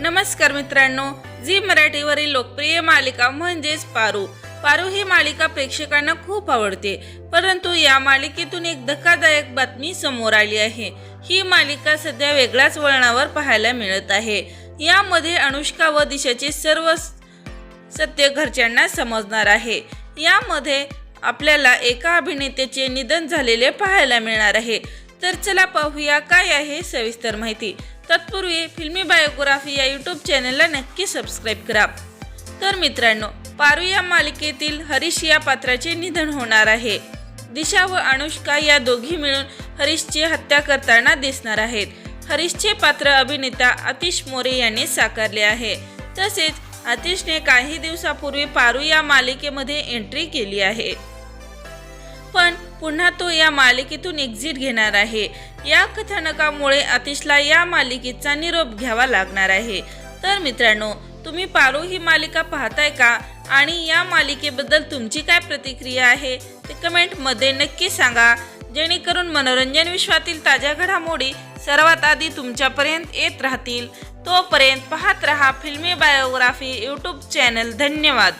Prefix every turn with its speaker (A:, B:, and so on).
A: नमस्कार मित्रांनो झी मराठीवरील लोकप्रिय मालिका म्हणजेच पारू. पारू ही मालिका प्रेक्षकांना खूप आवडते परंतु या मालिकेतून एक धक्कादायक बातमी समोर आली आहे. ही मालिका सध्या वेगळ्याच वळणावर पाहायला मिळत आहे. यामध्ये अनुष्का व दिशाचे सर्व सत्य घरच्यांना समजणार आहे. यामध्ये आपल्याला एका अभिनेत्याचे निधन झालेले पाहायला मिळणार आहे. तर चला पाहूया काय आहे सविस्तर माहिती. तत्पूर्वी फिल्मी बायोग्राफी या यूट्यूब चॅनलला नक्की सबस्क्राईब करा. तर मित्रांनो पारू या मालिकेतील हरीश या पात्राचे निधन होणार आहे. दिशा व अनुष्का या दोघी मिळून हरीशची हत्या करताना दिसणार आहेत. हरीशचे पात्र अभिनेता आतिश मोरे यांनी साकारले आहे. तसेच आतिशने काही दिवसापूर्वी पारू या मालिकेमध्ये एंट्री केली आहे. पुन्हा तो या मालिकेतून एक्झिट घेणार आहे. या कथानकामुळे आतिशला या मालिकेचा निरोप घ्यावा लागणार आहे. तर मित्रांनो तुम्ही पारू ही मालिका पाहताय का? आणि या मालिकेबद्दल तुमची काय प्रतिक्रिया आहे? ते कमेंटमध्ये नक्की सांगा. जेणेकरून मनोरंजन विश्वातील ताज्या घडामोडी सर्वात आधी तुमच्यापर्यंत येत राहतील. तोपर्यंत पाहत रहा फिल्मी बायोग्राफी यूट्यूब चॅनल धन्यवाद.